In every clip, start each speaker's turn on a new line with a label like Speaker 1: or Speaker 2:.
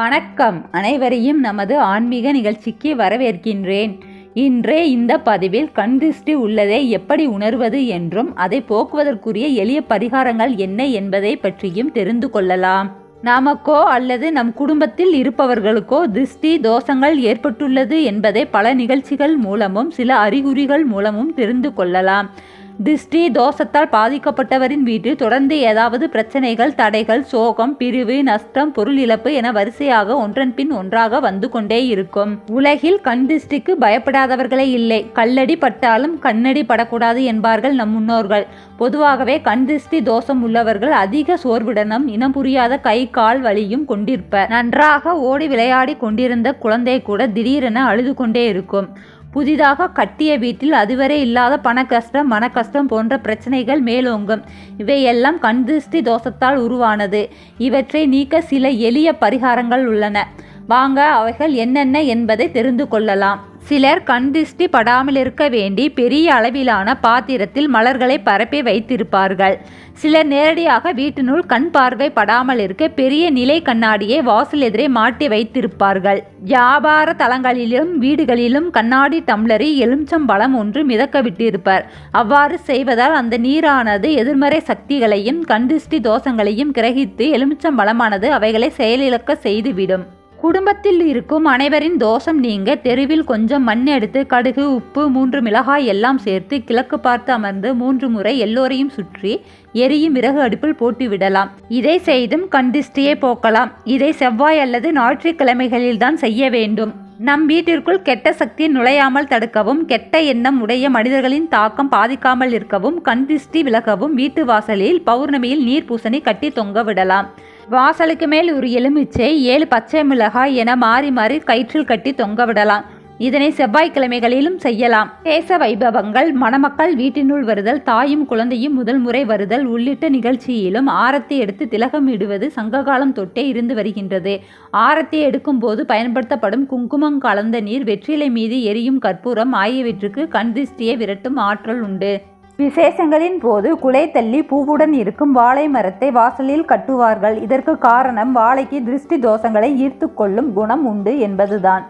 Speaker 1: வணக்கம். அனைவரையும் நமது ஆன்மீக நிகழ்ச்சிக்கு வரவேற்கின்றேன். இன்றே இந்த பதிவில் கண் திருஷ்டி உள்ளதை எப்படி உணர்வது என்றும் அதை போக்குவதற்குரிய எளிய பரிகாரங்கள் என்ன என்பதை பற்றியும் தெரிந்து கொள்ளலாம். நமக்கோ அல்லது நம் குடும்பத்தில் இருப்பவர்களுக்கோ திருஷ்டி தோஷங்கள் ஏற்பட்டுள்ளது என்பதை பல நிகழ்ச்சிகள் மூலமும் சில அறிகுறிகள் மூலமும் தெரிந்து கொள்ளலாம். திருஷ்டி தோஷத்தால் பாதிக்கப்பட்டவரின் வீட்டில் தொடர்ந்து ஏதாவது பிரச்சனைகள் தடைகள் சோகம் பிரிவு நஷ்டம் பொருள் இழப்பு என வரிசையாக ஒன்றன் பின் ஒன்றாக வந்து கொண்டே இருக்கும். உலகில் கண் திருஷ்டிக்கு பயப்படாதவர்களே இல்லை. கல்லடி பட்டாலும் கண்ணடி படக்கூடாது என்பார்கள் நம் முன்னோர்கள். பொதுவாகவே கண் திருஷ்டி தோஷம் உள்ளவர்கள் அதிக சோர்வுடனும் இனம் புரியாத கை கால் வலியும் கொண்டிருப்பர். நன்றாக ஓடி விளையாடி கொண்டிருந்த குழந்தை கூட திடீரென அழுது கொண்டே இருக்கும். புதிதாக கட்டிய வீட்டில் அதுவரை இல்லாத பண கஷ்டம் மன கஷ்டம் போன்ற பிரச்சனைகள் மேலோங்கும். இவையெல்லாம் கண் திருஷ்டி தோஷத்தால் உருவானது. இவற்றை நீக்க சில எளிய பரிகாரங்கள் உள்ளன. வாங்க அவைகள் என்னென்ன என்பதை தெரிந்து கொள்ளலாம். சிலர் கண் திருஷ்டி படாமல் இருக்க வேண்டி பெரிய அளவிலான பாத்திரத்தில் மலர்களை பரப்பி வைத்திருப்பார்கள். சிலர் நேரடியாக வீட்டினுள் கண் பார்வை படாமல் இருக்க பெரிய நிலை கண்ணாடியை வாசல் எதிரே மாட்டி வைத்திருப்பார்கள். வியாபார தலங்களிலும் வீடுகளிலும் கண்ணாடி டம்ளரில் எலுமிச்சம்பழம் ஒன்று மிதக்க விட்டிருப்பர். அவ்வாறு செய்வதால் அந்த நீரானது எதிர்மறை சக்திகளையும் கண்திஷ்டி தோஷங்களையும் கிரகித்து எலுமிச்சம்பழமானது அவைகளை செயலிழக்க செய்துவிடும். குடும்பத்தில் இருக்கும் அனைவரின் தோஷம் நீங்க தெருவில் கொஞ்சம் மண் எடுத்து கடுகு உப்பு மூன்று மிளகாய் எல்லாம் சேர்த்து கிழக்கு பார்த்து அமர்ந்து மூன்று முறை எல்லோரையும் சுற்றி எரியும் விறகு அடுப்பில் போட்டு விடலாம். இதை செய்தும் கண்டிஷ்டியை போக்கலாம். இதை செவ்வாய் அல்லது ஞாயிற்றுக்கிழமைகளில்தான் செய்ய வேண்டும். நம் வீட்டிற்குள் கெட்ட சக்தி நுழையாமல் தடுக்கவும் கெட்ட எண்ணம் உடைய மனிதர்களின் தாக்கம் பாதிக்காமல் இருக்கவும் கண் திருஷ்டி விலகவும் வீட்டு வாசலில் பௌர்ணமியில் நீர் பூசணி கட்டி தொங்க விடலாம். வாசலுக்கு மேல் ஒரு எலுமிச்சை ஏழு பச்சை மிளகாய் என மாறி மாறி கயிற்றில் கட்டி தொங்க விடலாம். இதனை செவ்வாய்க்கிழமைகளிலும் செய்யலாம். தேச வைபவங்கள் மணமக்கள் வீட்டினுள் வருதல் தாயும் குழந்தையும் முதல் முறை வருதல் உள்ளிட்ட நிகழ்ச்சியிலும் ஆரத்தி எடுத்து திலகம் இடுவது சங்ககாலம் தொட்டே இருந்து வருகின்றது. ஆரத்தி எடுக்கும் போது பயன்படுத்தப்படும் குங்குமம் கலந்த நீர் வெற்றிலை மீது எரியும் கற்பூரம் ஆகியவற்றுக்கு கண் திருஷ்டியை விரட்டும் ஆற்றல் உண்டு. விசேஷங்களின் போது குலை தள்ளி பூவுடன் இருக்கும் வாழை மரத்தை வாசலில் கட்டுவார்கள். இதற்கு காரணம் வாழைக்கு திருஷ்டி தோஷங்களை ஈர்த்து கொள்ளும் குணம் உண்டு என்பதுதான்.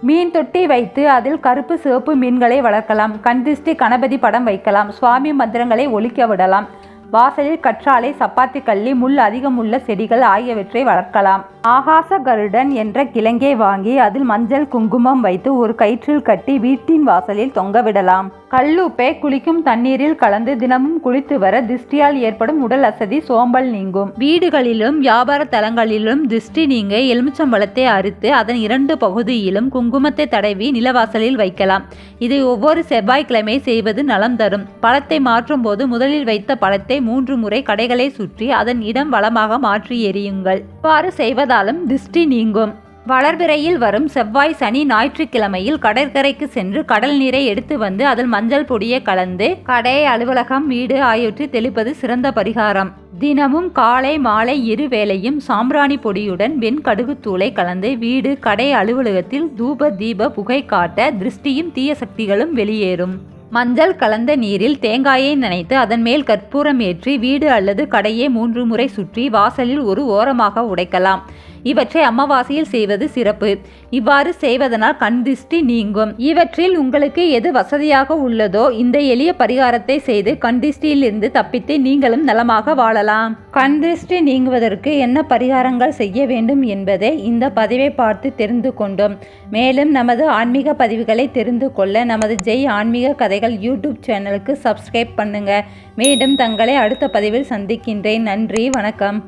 Speaker 1: மீன் தொட்டி வைத்து அதில் கருப்பு சிவப்பு மீன்களை வளர்க்கலாம். கண்திருஷ்டி கணபதி படம் வைக்கலாம். சுவாமி மந்திரங்களை ஒழிக்க விடலாம். வாசலில் கற்றாழை சப்பாத்தி கள்ளி முள் அதிகமுள்ள செடிகள் ஆகியவற்றை வளர்க்கலாம். ஆகாச கருடன் என்ற கிழங்கை வாங்கி அதில் மஞ்சள் குங்குமம் வைத்து ஒரு கயிற்றில் கட்டி வீட்டின் வாசலில் தொங்கவிடலாம் கல்லுப்பை குளிக்கும் தண்ணீரில் கலந்து தினமும் குளித்து வர திருஷ்டியால் ஏற்படும் உடல் அசதி சோம்பல் நீங்கும். வீடுகளிலும் வியாபார தலங்களிலும் திருஷ்டி நீங்க எலுமிச்சம்பழத்தை அறுத்து அதன் இரண்டு பகுதியிலும் குங்குமத்தை தடவி நிலவாசலில் வைக்கலாம். இதை ஒவ்வொரு செவ்வாய்க்கிழமை செய்வது நலம் தரும். பழத்தை மாற்றும் போது முதலில் வைத்த பழத்தை மூன்று முறை கடைகளை சுற்றி அதன் இடம் வளமாக மாற்றி எறியுங்கள். இவ்வாறு செய்வதாலும் திருஷ்டி நீங்கும். வளர்பிறையில் வரும் செவ்வாய் சனி ஞாயிற்றுக்கிழமையில் கடற்கரைக்கு சென்று கடல் நீரை எடுத்து வந்து அதில் மஞ்சள் பொடியை கலந்து கடை அலுவலகம் வீடு ஆகியவற்றை தெளிப்பது சிறந்த பரிகாரம். தினமும் காலை மாலை இரு வேளையும் சாம்பிராணி பொடியுடன் வெண்கடுகு தூளை கலந்து வீடு கடை அலுவலகத்தில் தூப தீப புகை காட்ட திருஷ்டியும் தீய சக்திகளும் வெளியேறும். மஞ்சள் கலந்த நீரில் தேங்காயை நனைத்து அதன் மேல் கற்பூரம் ஏற்றி வீடு அல்லது கடையை மூன்று முறை சுற்றி வாசலில் ஒரு ஓரமாக உடைக்கலாம். இவற்றை அமாவாசையில் செய்வது சிறப்பு. இவ்வாறு செய்வதனால் கண் திருஷ்டி நீங்கும். இவற்றில் உங்களுக்கு எது வசதியாக உள்ளதோ இந்த எளிய பரிகாரத்தை செய்து கண் திருஷ்டியிலிருந்து தப்பித்து நீங்களும் நலமாக வாழலாம். கண் திருஷ்டி நீங்குவதற்கு என்ன பரிகாரங்கள் செய்ய வேண்டும் என்பதை இந்த பதிவை பார்த்து தெரிந்து கொண்டோம். மேலும் நமது ஆன்மீக பதிவுகளை தெரிந்து கொள்ள நமது ஜெய் ஆன்மீக கதைகள் யூடியூப் சேனலுக்கு சப்ஸ்கிரைப் பண்ணுங்க. மீண்டும் தங்களை அடுத்த பதிவில் சந்திக்கின்றேன். நன்றி வணக்கம்.